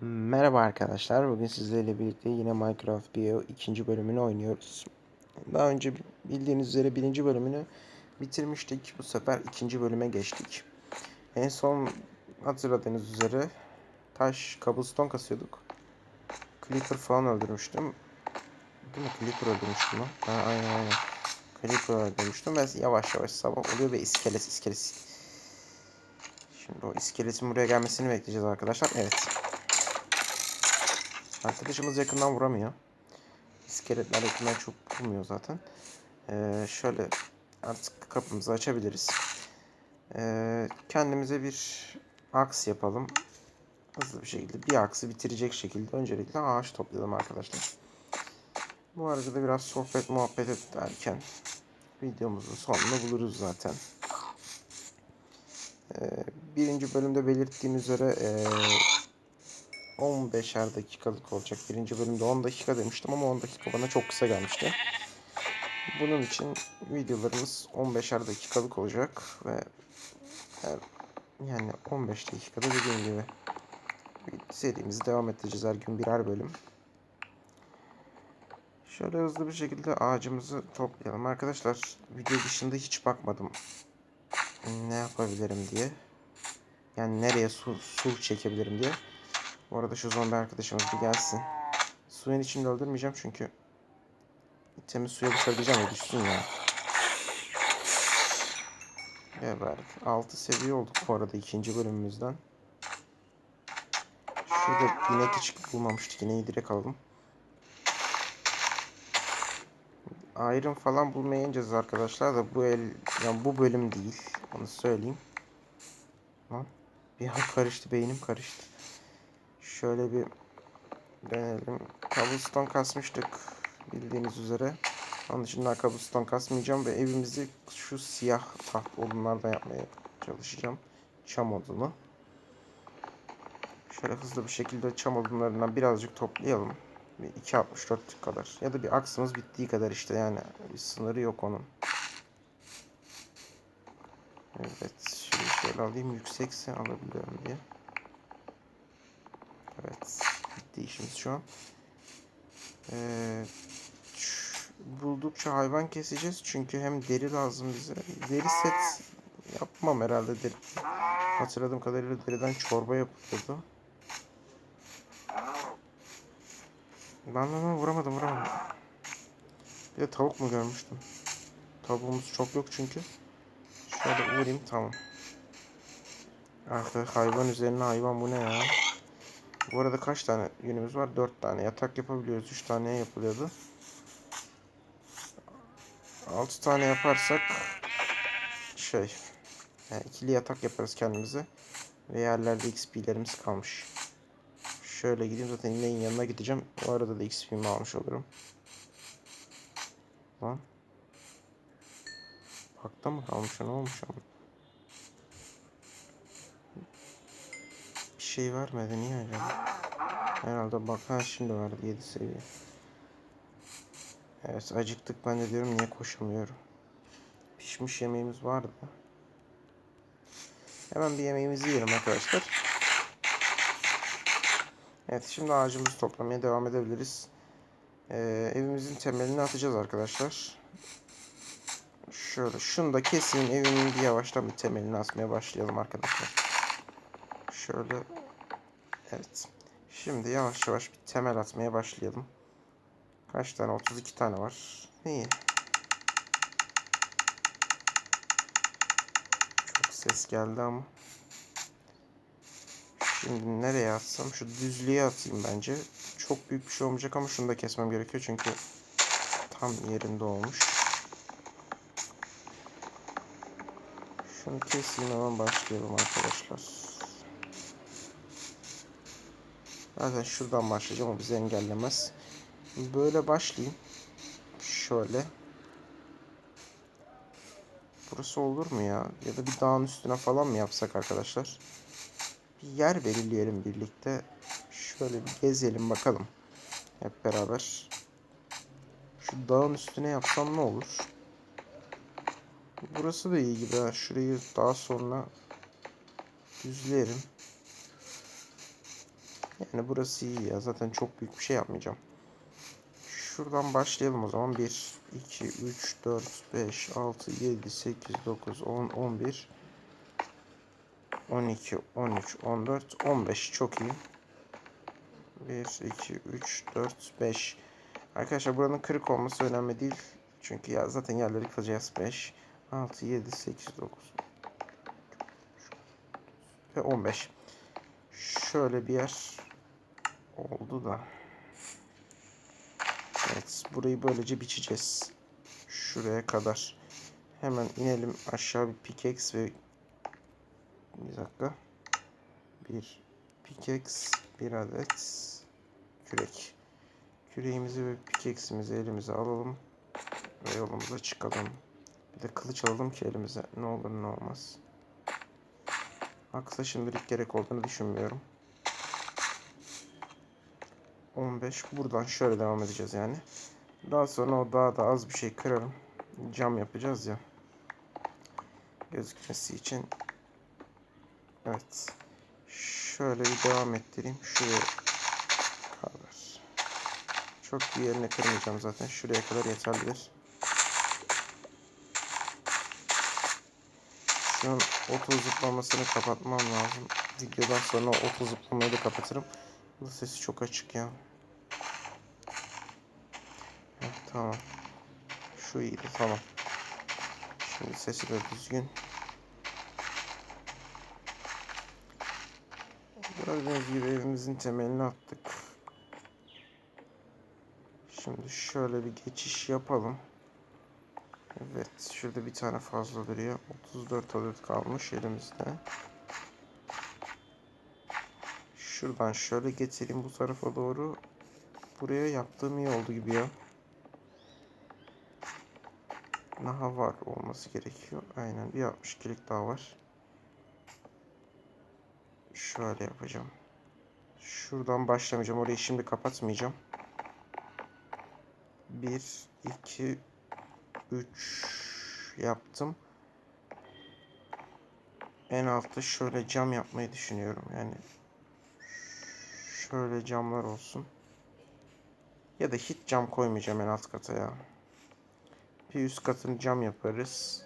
Merhaba arkadaşlar. Bugün sizlerle birlikte yine Minecraft Bio ikinci bölümünü oynuyoruz. Daha önce bildiğiniz üzere birinci bölümünü bitirmiştik. Bu sefer ikinci bölüme geçtik. En son hatırladığınız üzere taş, cobblestone kasıyorduk. Creeper falan öldürmüştüm. Değil mi? Creeper öldürmüştüm lan. Ha, aynen aynen. Creeper öldürmüştüm ve yavaş yavaş sabah oluyor ve iskelet iskelet. Şimdi o iskeletin buraya gelmesini bekleyeceğiz arkadaşlar. Evet. Arkadaşımız yakından vuramıyor. İskeletler yakından çok vurmuyor zaten. Ee, şöyle artık kapımızı açabiliriz. Ee, kendimize bir aks yapalım. Hızlı bir şekilde bir aksı bitirecek şekilde öncelikle ağaç toplayalım arkadaşlar. Bu arada da biraz sohbet muhabbet ederken videomuzun sonunu buluruz zaten. Ee, birinci bölümde belirttiğim üzere ee, 15'er dakikalık olacak. Birinci bölümde 10 dakika demiştim ama 10 dakika bana çok kısa gelmişti. Bunun için videolarımız 15'er dakikalık olacak ve yani 15 dakikada dediğim gibi serimizi devam edeceğiz her gün birer bölüm. Şöyle hızlı bir şekilde ağacımızı toplayalım. Arkadaşlar video dışında hiç bakmadım. Ne yapabilirim diye. Yani nereye su, su çekebilirim diye. Bu arada şu zombi arkadaşımız bir gelsin. Suyun içinde öldürmeyeceğim çünkü temiz suya düşebileceğim ya düşsün ya. Evet 6 seviye olduk bu arada ikinci bölümümüzden. Şurada inek hiç bulmamıştık. İneği direkt alalım. Iron falan bulmaya ineceğiz arkadaşlar da bu el yani bu bölüm değil. Onu söyleyeyim. Lan bir an karıştı beynim karıştı. Şöyle bir deneyelim. Cobblestone kasmıştık bildiğiniz üzere. Onun dışında cobblestone kasmayacağım ve evimizi şu siyah taht odunlardan yapmaya çalışacağım. Çam odunu. Şöyle hızlı bir şekilde çam odunlarından birazcık toplayalım. Bir 2.64 kadar. Ya da bir aksımız bittiği kadar işte yani. Bir sınırı yok onun. Evet. Şimdi şöyle alayım. Yüksekse alabiliyorum diye. Evet. Bitti işimiz şu an. Ee, buldukça hayvan keseceğiz. Çünkü hem deri lazım bize. Deri set yapmam herhalde. Deri. Hatırladığım kadarıyla deriden çorba yapılıyordu. Lan lan vuramadım vuramadım. Bir de tavuk mu görmüştüm? Tavuğumuz çok yok çünkü. Şöyle vurayım tamam. Artık hayvan üzerine hayvan bu ne ya? Bu arada kaç tane yünümüz var? 4 tane. Yatak yapabiliyoruz. 3 tane yapılıyordu. 6 tane yaparsak şey yani ikili yatak yaparız kendimize. Ve yerlerde XP'lerimiz kalmış. Şöyle gideyim zaten ineğin yanına gideceğim. O arada da XP'mi almış olurum. Lan. Bakta mı kalmış? Ne olmuş ama? Şey vermedi. Niye acaba? Herhalde bak ha şimdi verdi 7 seviye. Evet acıktık ben de diyorum niye koşamıyorum. Pişmiş yemeğimiz vardı. Hemen bir yemeğimizi yiyelim arkadaşlar. Evet şimdi ağacımızı toplamaya devam edebiliriz. Ee, evimizin temelini atacağız arkadaşlar. Şöyle şunu da keseyim evimin bir yavaştan bir temelini atmaya başlayalım arkadaşlar. Şöyle evet. Şimdi yavaş yavaş bir temel atmaya başlayalım. Kaç tane? 32 tane var. İyi. Çok ses geldi ama. Şimdi nereye atsam? Şu düzlüğe atayım bence. Çok büyük bir şey olmayacak ama şunu da kesmem gerekiyor çünkü tam yerinde olmuş. Şunu keseyim hemen başlayalım arkadaşlar. Zaten şuradan başlayacağım o bizi engellemez. Böyle başlayayım. Şöyle. Burası olur mu ya? Ya da bir dağın üstüne falan mı yapsak arkadaşlar? Bir yer belirleyelim birlikte. Şöyle bir gezelim bakalım. Hep beraber. Şu dağın üstüne yapsam ne olur? Burası da iyi gibi ha. Şurayı daha sonra düzleyelim. Yani burası iyi ya. Zaten çok büyük bir şey yapmayacağım. Şuradan başlayalım o zaman. 1, 2, 3, 4, 5, 6, 7, 8, 9, 10, 11, 12, 13, 14, 15. Çok iyi. 1, 2, 3, 4, 5. Arkadaşlar buranın kırık olması önemli değil. Çünkü ya zaten yerleri kılacağız. 5, 6, 7, 8, 9 ve 15. Şöyle bir yer oldu da. Evet burayı böylece biçeceğiz. Şuraya kadar. Hemen inelim aşağı bir pickaxe ve bir dakika. Bir pickaxe, bir adet kürek. Küreğimizi ve pickaxe'imizi elimize alalım ve yolumuza çıkalım. Bir de kılıç alalım ki elimize ne olur ne olmaz. Aksa şimdilik gerek olduğunu düşünmüyorum. 15 buradan şöyle devam edeceğiz yani. Daha sonra o daha da az bir şey kırarım. Cam yapacağız ya. Gözükmesi için. Evet. Şöyle bir devam ettireyim. Şuraya kadar. Çok bir yerine kırmayacağım zaten. Şuraya kadar yeterlidir. Şu an oto zıplamasını kapatmam lazım. Videodan sonra oto zıplamayı da kapatırım. Bu sesi çok açık ya. Tamam. Şu iyiydi tamam. Şimdi sesi de düzgün. Gördüğünüz gibi evimizin temelini attık. Şimdi şöyle bir geçiş yapalım. Evet, şurada bir tane fazla duruyor. 34 adet kalmış elimizde. Şuradan şöyle getireyim bu tarafa doğru. Buraya yaptığım iyi oldu gibi ya. Daha var olması gerekiyor. Aynen bir 62'lik daha var. Şöyle yapacağım. Şuradan başlamayacağım. Orayı şimdi kapatmayacağım. 1, 2, 3 yaptım. En altta şöyle cam yapmayı düşünüyorum. Yani şöyle camlar olsun. Ya da hiç cam koymayacağım en alt kata ya. Bir üst katını cam yaparız.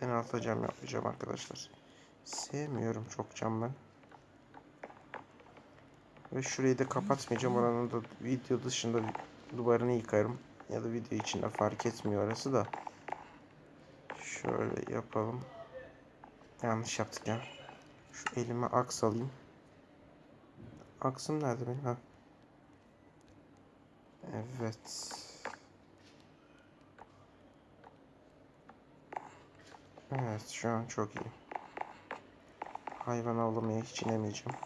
En alta cam yapmayacağım arkadaşlar. Sevmiyorum çok cam ben. Ve şurayı da kapatmayacağım. Oranın da video dışında duvarını yıkarım. Ya da video içinde fark etmiyor orası da. Şöyle yapalım. Yanlış yaptık ya. Şu elime aks alayım. Aksım nerede benim? Ha. Evet. Evet şu an çok iyi. Hayvan avlamaya hiç inemeyeceğim.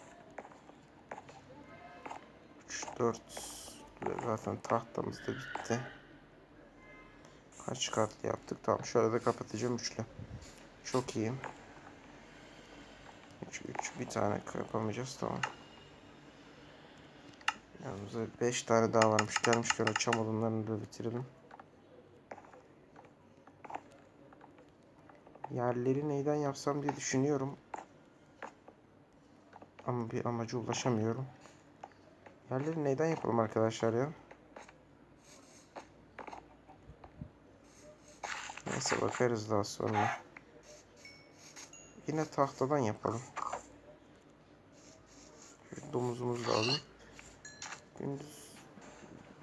3, 4 zaten tahtamız da bitti. Kaç katlı yaptık? Tamam şöyle de kapatacağım üçlü. Çok iyi. 3 3 bir tane yapamayacağız tamam. Yalnız 5 tane daha varmış. Gelmişken o çam odunlarını da bitirelim. Yerleri neyden yapsam diye düşünüyorum. Ama bir amaca ulaşamıyorum. Yerleri neyden yapalım arkadaşlar ya? Neyse bakarız daha sonra. Yine tahtadan yapalım. Domuzumuzu da alayım. Gündüz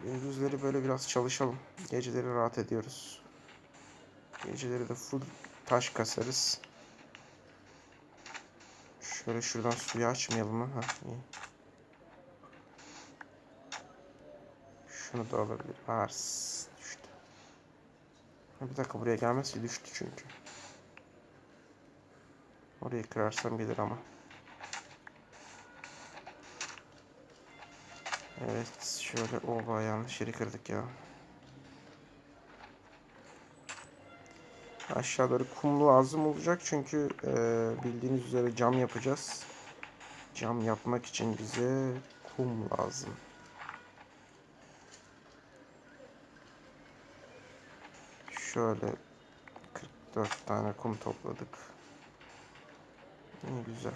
gündüzleri böyle biraz çalışalım. Geceleri rahat ediyoruz. Geceleri de full taş kasarız. Şöyle şuradan suyu açmayalım mı? Heh, iyi. Şunu da alabilir. Ars düştü. Bir dakika buraya gelmez ki düştü çünkü. Orayı kırarsam gelir ama. Evet şöyle oba yanlış yeri kırdık ya. Aşağı doğru kum lazım olacak çünkü e, bildiğiniz üzere cam yapacağız. Cam yapmak için bize kum lazım. Şöyle 44 tane kum topladık. İyi güzel.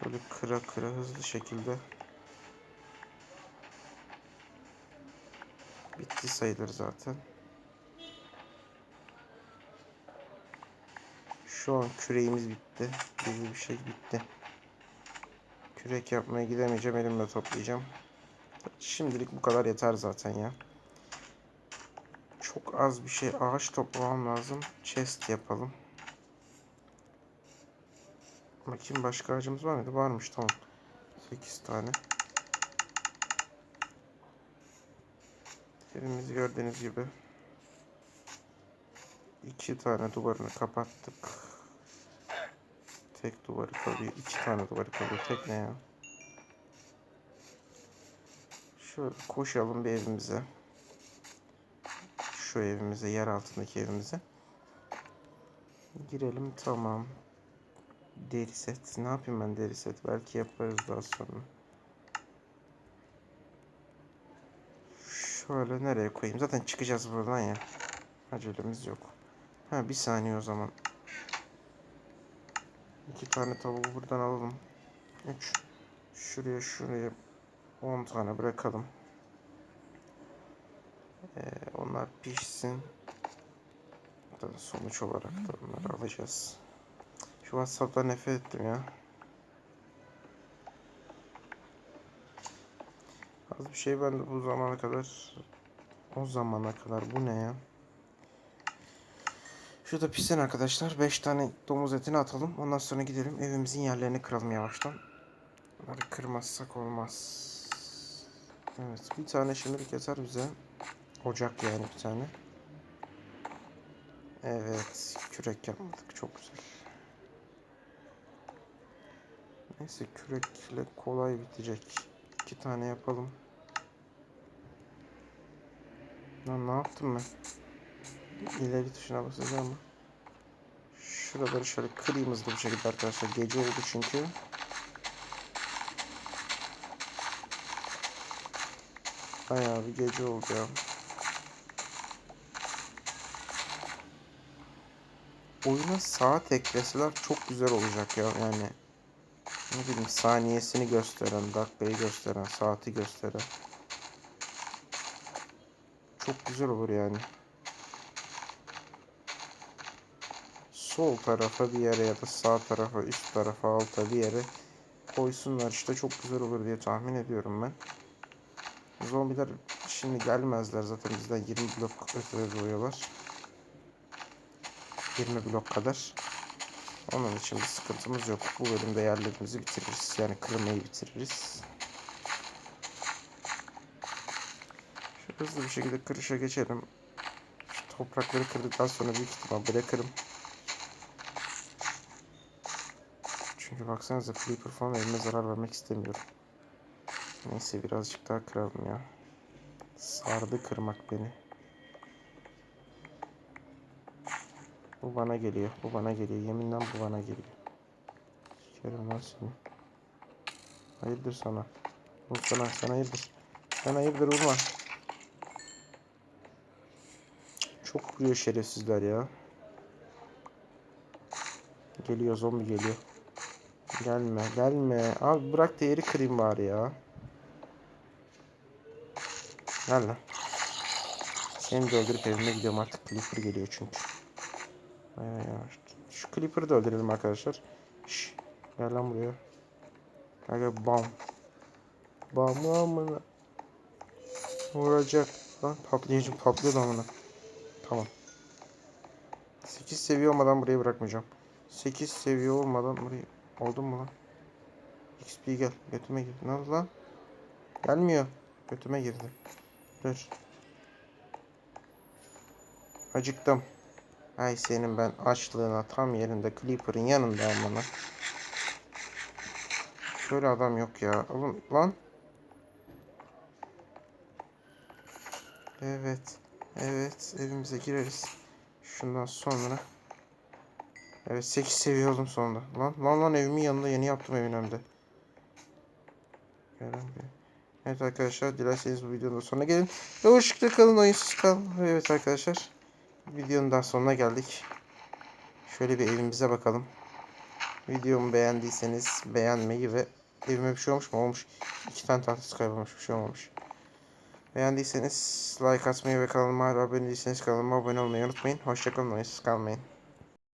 Şöyle kıra kıra hızlı şekilde bitti sayılır zaten. Şu an küreğimiz bitti. Gibi bir şey bitti. Kürek yapmaya gidemeyeceğim. Elimle toplayacağım. Şimdilik bu kadar yeter zaten ya. Çok az bir şey ağaç toplamam lazım. Chest yapalım. Bakayım başka ağacımız var mıydı? Varmış tamam. 8 tane. Evimizi gördüğünüz gibi iki tane duvarını kapattık. Tek duvarı kalıyor. iki tane duvarı kalıyor. Tek ne ya? Şöyle koşalım bir evimize. Şu evimize, yer altındaki evimize. Girelim tamam. Deri set. Ne yapayım ben deri set? Belki yaparız daha sonra. Şöyle nereye koyayım? Zaten çıkacağız buradan ya. Acelemiz yok. Ha bir saniye o zaman. İki tane tavuğu buradan alalım. Üç. Şuraya şuraya 10 tane bırakalım. Ee, onlar pişsin. Sonuç olarak da onları alacağız. Şu WhatsApp'tan nefret ettim ya. Az bir şey ben de bu zamana kadar o zamana kadar bu ne ya? Şurada pişsin arkadaşlar. 5 tane domuz etini atalım. Ondan sonra gidelim evimizin yerlerini kıralım yavaştan. Bunları kırmazsak olmaz. Evet bir tane şimdilik yeter bize. Ocak yani bir tane. Evet kürek yapmadık çok güzel. Neyse kürekle kolay bitecek. İki tane yapalım. Lan ne yaptım ben? İleri tuşuna basacağım ama. Şuraları şöyle kırayım hızlı bir şekilde arkadaşlar. Gece oldu çünkü. Bayağı bir gece oldu ya. Oyuna saat ekleseler çok güzel olacak ya yani. Ne bileyim saniyesini gösteren, dakikayı gösteren, saati gösteren. Çok güzel olur yani. Sol tarafa bir yere ya da sağ tarafa, üst tarafa, alta bir yere koysunlar işte çok güzel olur diye tahmin ediyorum ben. Zombiler şimdi gelmezler zaten bizden 20 blok ötede doğuyorlar. 20 blok kadar. Onun için bir sıkıntımız yok. Bu bölümde yerlerimizi bitiririz. Yani kırmayı bitiririz. Hızlı bir şekilde kırışa geçelim. Şu toprakları kırdıktan sonra büyük ihtimal bırakırım. Çünkü baksanıza Creeper falan elime zarar vermek istemiyorum. Neyse birazcık daha kıralım ya. Sardı kırmak beni. Bu bana geliyor. Bu bana geliyor. Yeminle bu bana geliyor. Sikerim lan seni. Hayırdır sana. Bu sana. Sen hayırdır. Sen hayırdır vurma. Çok vuruyor şerefsizler ya. Geliyor zombi geliyor. Gelme gelme. Abi bırak da yeri kırayım bari ya. Gel lan. Seni de öldürüp evime gidiyorum artık. Clipper geliyor çünkü. Yavaş. Şu Clipper'ı da öldürelim arkadaşlar. Şş, gel lan buraya. Gel bam. Bam amına. Vuracak. Lan patlayıcı patlıyor da amına. Tamam. 8 seviye olmadan burayı bırakmayacağım. 8 seviye olmadan burayı... Oldun mu lan? XP gel. Götüme gir. Ne oldu lan? Gelmiyor. Götüme girdi. Dur. Acıktım. Ay senin ben açlığına tam yerinde Clipper'ın yanında amına. Şöyle adam yok ya. Oğlum lan. Evet. Evet. Evimize gireriz. Şundan sonra. Evet 8 seviye oldum sonunda. Lan lan lan evimin yanında yeni yaptım evin bir- Evet arkadaşlar dilerseniz bu videonun sonuna gelin. Ve hoşçakalın kalın oyunsuz kalın. Evet arkadaşlar. Videonun daha sonuna geldik. Şöyle bir evimize bakalım. Videomu beğendiyseniz beğenmeyi ve evime bir şey olmuş mu? Olmuş. İki tane tahtası kaybolmuş. Bir şey olmamış. Beğendiyseniz like atmayı ve kanalıma abone değilseniz kanalıma abone olmayı unutmayın. Hoşçakalın. Kalmayın.